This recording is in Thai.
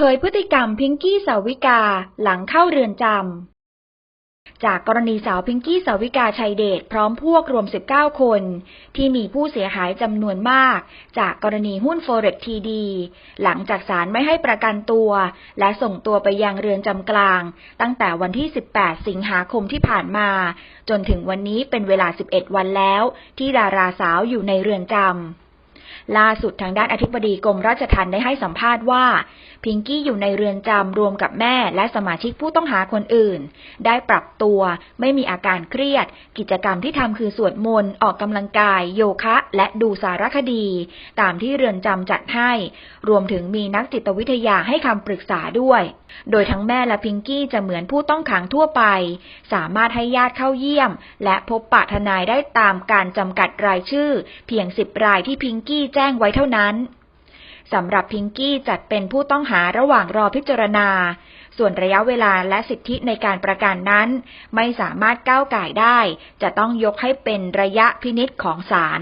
เผยพฤติกรรมพิงกี้สาวิกาหลังเข้าเรือนจำ จากกรณีสาวพิงกี้สาวิกาชัยเดชพร้อมพวกรวม 19 คน ที่มีผู้เสียหายจำนวนมาก จากกรณีหุ้น Forex TD หลังจากศาลไม่ให้ประกันตัว และส่งตัวไปยังเรือนจำกลาง ตั้งแต่วันที่ 18 สิงหาคมที่ผ่านมา จนถึงวันนี้เป็นเวลา 11 วันแล้ว ที่ดาราสาวอยู่ในเรือนจำ ล่าสุดทางด้านอธิบดีกรมราชทัณฑ์ได้ให้สัมภาษณ์ว่า พิงกี้อยู่ในเรือนจำรวมกับแม่และสมาชิกผู้ต้องหาคนอื่น ได้ปรับตัวไม่มีอาการเครียด กิจกรรมที่ทำคือสวดมนต์ออกกำลังกาย โยคะ และดูสารคดี ตามที่เรือนจำจัดให้ รวมถึงมีนักจิตวิทยาให้คำปรึกษาด้วย โดยทั้งแม่และพิงกี้จะเหมือนผู้ต้องขังทั่วไป สามารถให้ญาติเข้าเยี่ยม และพบปะทนายได้ตามการจำกัดรายชื่อ เพียงสิบรายที่พิงกี้แจ้งไว้เท่านั้นสำหรับพิงกี้จัดเป็นผู้ต้องหาระหว่างรอพิจารณา ส่วนระยะเวลาและสิทธิในการประกันนั้น ไม่สามารถก้าวไก่ได้ จะต้องยกให้เป็นระยะพินิษของศาล